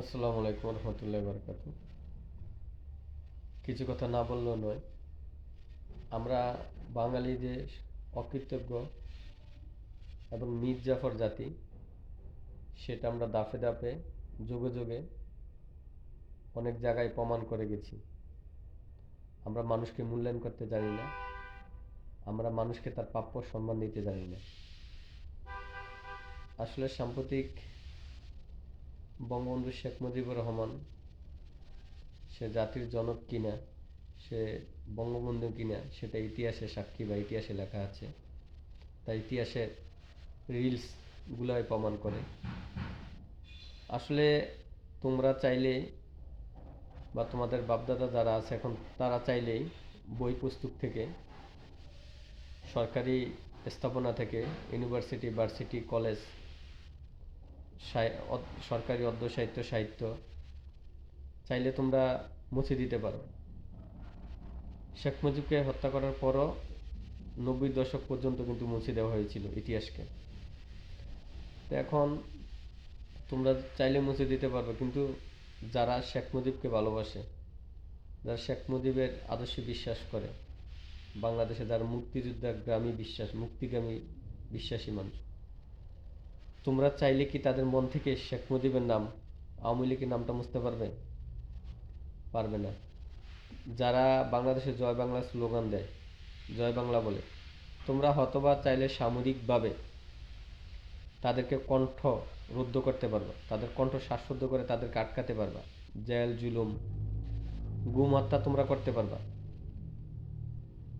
আসসালামু আলাইকুম রহমতুল্লাহ বরকাত কিছু কথা না বললেও নয়, আমরা বাঙালি যে অকৃতজ্ঞ এবং মির্জাফর জাতি, সেটা আমরা দাফে দাফে যুগে যুগে অনেক জায়গায় প্রমাণ করে গেছি। আমরা মানুষকে মূল্যায়ন করতে জানি না, আমরা মানুষকে তার প্রাপ্য সম্মান দিতে জানি না। আসলে সাম্প্রতিক বঙ্গবন্ধু শেখ মুজিবুর রহমান, সে জাতির জনক কিনা, সে বঙ্গবন্ধু কিনা, সেটা ইতিহাসে সাক্ষী বা ইতিহাসে লেখা আছে। তাই ইতিহাসে রিলসগুলোই প্রমাণ করে। আসলে তোমরা চাইলে বা তোমাদের বাপদাদা যারা আছে এখন, তারা চাইলেই বই পুস্তক থেকে, সরকারি স্থাপনা থেকে ইউনিভার্সিটি ভার্সিটি কলেজ সরকারি অর্ধ সাহিত্য সাহিত্য চাইলে তোমরা মুছে দিতে পারো। শেখ মুজিবকে হত্যা করার পরও নব্বই দশক পর্যন্ত কিন্তু মুছে দেওয়া হয়েছিল ইতিহাসকে। তো এখন তোমরা চাইলে মুছে দিতে পারবে, কিন্তু যারা শেখ মুজিবকে ভালোবাসে, যারা শেখ মুজিবের আদর্শে বিশ্বাস করে, বাংলাদেশে যারা মুক্তিযোদ্ধাগ্রামী বিশ্বাস, মুক্তিগামী বিশ্বাসী মানুষ তোমরা চাইলে কি তাদের মন থেকে শেখ মুজিবের নাম, আওয়ামী লীগের নামটা মুছতে পারবে? পারবে না। যারা বাংলাদেশে জয় বাংলা স্লোগান দেয়, জয় বাংলা বলে, তোমরা হতবা চাইলে সামরিকভাবে তাদেরকে কণ্ঠ রুদ্ধ করতে পারবা, তাদের কণ্ঠ শ্বাসরুদ্ধ করে তাদেরকে আটকাতে পারবা। জেল, জুলুম, গুম হত্যা তোমরা করতে পারবা।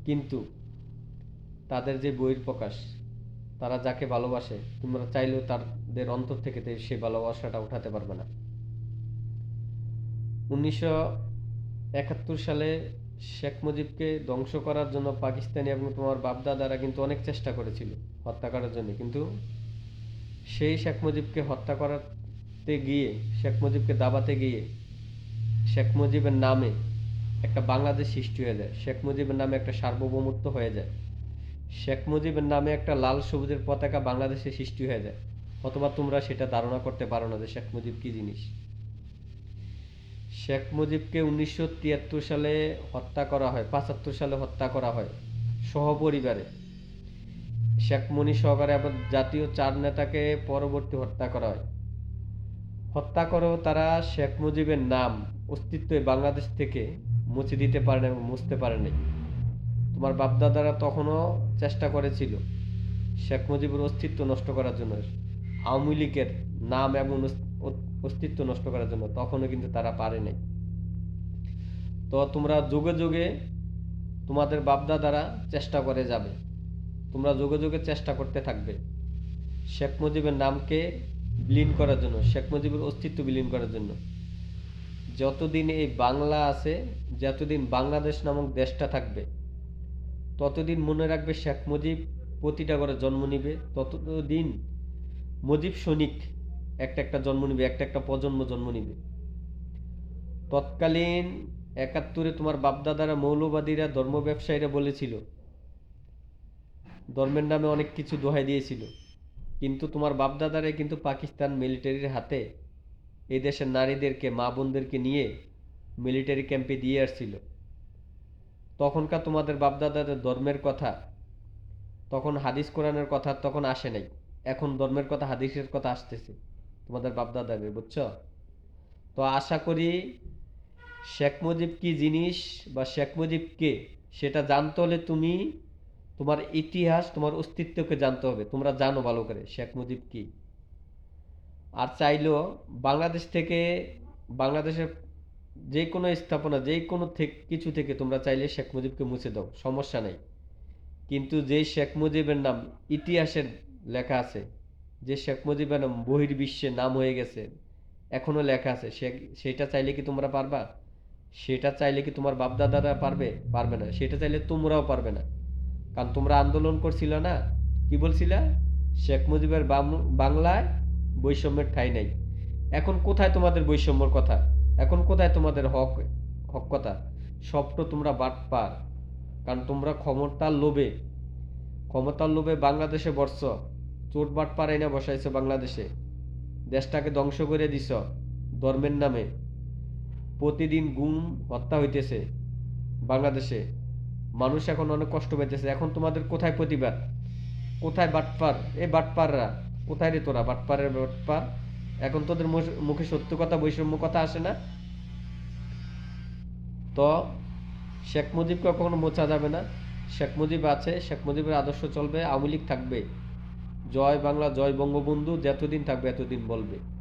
কিন্তু তাদের যে বইয়ের প্রকাশ তারা যাকে ভালোবাসে, তোমরা চাইলেও তাদের অন্তর থেকে সেই ভালোবাসাটা উঠাতে পারবে না। উনিশশো একাত্তর সালে শেখ মুজিবকে ধ্বংস করার জন্য পাকিস্তানি এবং তোমার বাপদাদারা কিন্তু অনেক চেষ্টা করেছিল হত্যা করার জন্য। কিন্তু সেই শেখ মুজিবকে হত্যা করাতে গিয়ে, শেখ মুজিবকে দাবাতে গিয়ে শেখ মুজিবের নামে একটা বাংলাদেশ সৃষ্টি হয়ে যায়। শেখ মুজিবের নামে একটা সার্বভৌমত্ব হয়ে যায়। শেখ মুজিবের নামে একটা লাল সবুজের পতাকা বাংলাদেশে সৃষ্টি হয়ে যায়। অথবা তোমরা সেটা ধারণা করতে পারো না যে শেখ মুজিব কি জিনিস। শেখ মুজিবকে উনিশশো তিয়াত্তর সালে হত্যা করা হয়, পঁচাত্তর সালে হত্যা করা হয় সহপরিবারে। শেখ মুনি সহকারে আবার জাতীয় চার নেতাকে পরবর্তী হত্যা করা হয়। হত্যা করেও তারা শেখ মুজিবের নাম অস্তিত্ব বাংলাদেশ থেকে মুছে দিতে পারে না এবং মুছতে পারে নাই তোমার বাপদাদারা তখনও চেষ্টা করেছিল শেখ মুজিবের অস্তিত্ব নষ্ট করার জন্য, আওয়ামী লীগের নাম এবং অস্তিত্ব নষ্ট করার জন্য। তখনও কিন্তু তারা পারে নাই। তো তোমরা যুগে যুগে তোমাদের বাপদাদারা চেষ্টা করে যাবে। তোমরা যুগে যুগে চেষ্টা করতে থাকবে শেখ মুজিবের নামকে বিলীন করার জন্য, শেখ মুজিবের অস্তিত্ব বিলীন করার জন্য। যতদিন এই বাংলা আছে, যতদিন বাংলাদেশ নামক দেশটা থাকবে ততদিন মনে রাখবে শেখ মুজিব প্রতিটা করে জন্ম নিবে, ততদিন মুজিব সৈনিক একটা একটা জন্ম নিবে, একটা একটা প্রজন্ম জন্ম নিবে। তৎকালীন একাত্তরে তোমার বাপদাদারা, মৌলবাদীরা, ধর্ম ব্যবসায়ীরা বলেছিল, ধর্মের নামে অনেক কিছু দোহাই দিয়েছিল, কিন্তু তোমার বাপদাদারাই কিন্তু পাকিস্তান মিলিটারির হাতে এই দেশের নারীদেরকে, মা বোনদেরকে নিয়ে মিলিটারি ক্যাম্পে দিয়ে আসছিল। তখনকার তোমাদের বাপদাদাদের ধর্মের কথা, তখন হাদিস কোরআনের কথা তখন আসে নাই। এখন ধর্মের কথা, হাদিসের কথা আসতেছে। তোমাদের বাপদাদাদের, বুঝছ? তো আশা করি শেখ মুজিব কি জিনিস বা শেখ মুজিব কে, সেটা জানতে হলে তুমি তোমার ইতিহাস, তোমার অস্তিত্বকে জানতে হবে। তোমরা জানো ভালো করে শেখ মুজিব কি। আর চাইলেও বাংলাদেশ থেকে, বাংলাদেশের যে কোনো স্থাপনা, যে কোনো কিছু থেকে তোমরা চাইলে শেখ মুজিবকে মুছে দাও, সমস্যা নেই। কিন্তু যে শেখ মুজিবের নাম ইতিহাসের লেখা আছে, যে শেখ মুজিবের নাম বহির্বিশ্বে নাম হয়ে গেছে এখনও লেখা আছে সেটা চাইলে কি তোমরা পারবা? সেটা চাইলে কি তোমার বাপদাদারা পারবে? পারবে না। সেটা চাইলে তোমরাও পারবে না। কারণ তোমরা আন্দোলন করছিল না। কি বলছিলা? শেখ মুজিবের বাংলায় বৈষম্যের ঠাঁই নাই। এখন কোথায় তোমাদের বৈষম্যর কথা? এখন কোথায় তোমাদের হক হক কথা? সব তোমরা বাট পার। কারণ তোমরা ক্ষমতার লোভে ক্ষমতার লোভে বাংলাদেশে বসছ। চোট বাট পারাই না বসাইছো বাংলাদেশে। দেশটাকে ধ্বংস করে দিছ, ধর্মের নামে। প্রতিদিন গুম, হত্যা হইতেছে বাংলাদেশে। মানুষ এখন অনেক কষ্ট পেতেছে এখন তোমাদের কোথায় প্রতিবাদ? কোথায় বাটপার এ বাটপাররা কোথায় রে তোরা? বাটপারের বাটপার এখন তোদের মুখ- সত্য কথা, বৈষম্য কথা আসে না? তো শেখ মুজিবকে কখনো মোছা যাবে না। শেখ মুজিব আছে, শেখ মুজিবের আদর্শ চলবে, আওয়ামী লীগ থাকবে। জয় বাংলা, জয় বঙ্গবন্ধু, যতদিন থাকবে এতদিন বলবে।